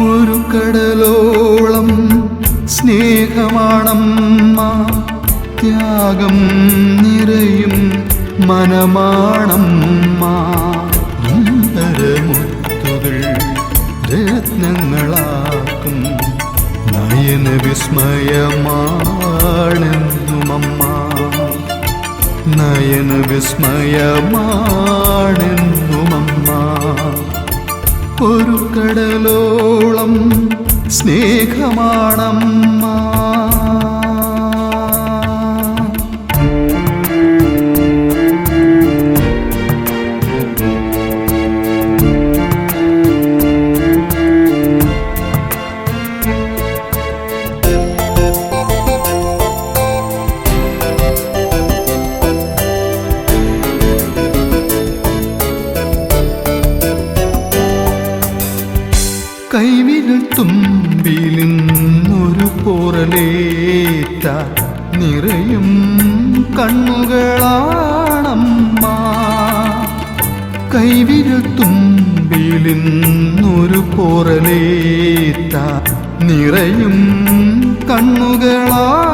ഒരു കടലോളം സ്നേഹമാണമ്മ. ത്യാഗം നിറയും മനമാണമ്മ. മുത്തുകൾ രത്നങ്ങളാക്കും. നയന വിസ്മയമാണെന്നുമമ്മ. നയന വിസ്മയമാണെന്നുമമ്മ ഒരു കടലോളം സ്നേഹമാണമ്മ കൈവിരൽ തുമ്പിലിന്നൊരു പോറലേറ്റ നിറയും കണ്ണുകളാണമ്മ. കൈവിരൽ തുമ്പിലിന്നൊരു പോറലേറ്റ നിറയും കണ്ണുകളാണമ്മ